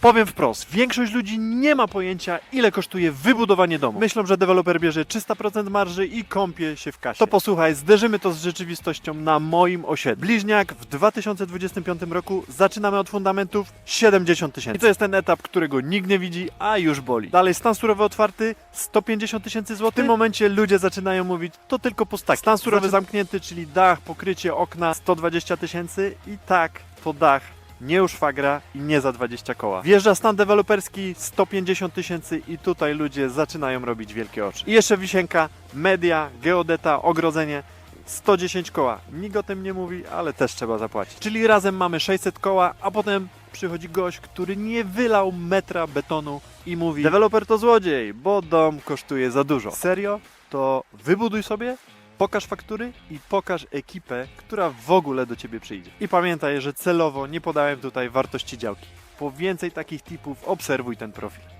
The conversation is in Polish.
Powiem wprost, większość ludzi nie ma pojęcia, ile kosztuje wybudowanie domu. Myślą, że deweloper bierze 300% marży i kąpie się w kasie. To posłuchaj, zderzymy to z rzeczywistością na moim osiedlu. Bliźniak w 2025 roku zaczynamy od fundamentów 70 tysięcy. I to jest ten etap, którego nikt nie widzi, a już boli. Dalej stan surowy otwarty 150 tysięcy złotych. W tym momencie ludzie zaczynają mówić, to tylko pustaki. Stan surowy zamknięty, czyli dach, pokrycie, okna 120 tysięcy i tak to dach nie u szwagra i nie za 20 koła. Wjeżdża stan deweloperski 150 tysięcy i tutaj ludzie zaczynają robić wielkie oczy. I jeszcze wisienka, media, geodeta, ogrodzenie. 110 koła. Nikt o tym nie mówi, ale też trzeba zapłacić. Czyli razem mamy 600 koła, a potem przychodzi gość, który nie wylał metra betonu i mówi Deweloper to złodziej, bo dom kosztuje za dużo. Serio? To wybuduj sobie, pokaż faktury i pokaż ekipę, która w ogóle do Ciebie przyjdzie. I pamiętaj, że celowo nie podałem tutaj wartości działki. Po więcej takich tipów obserwuj ten profil.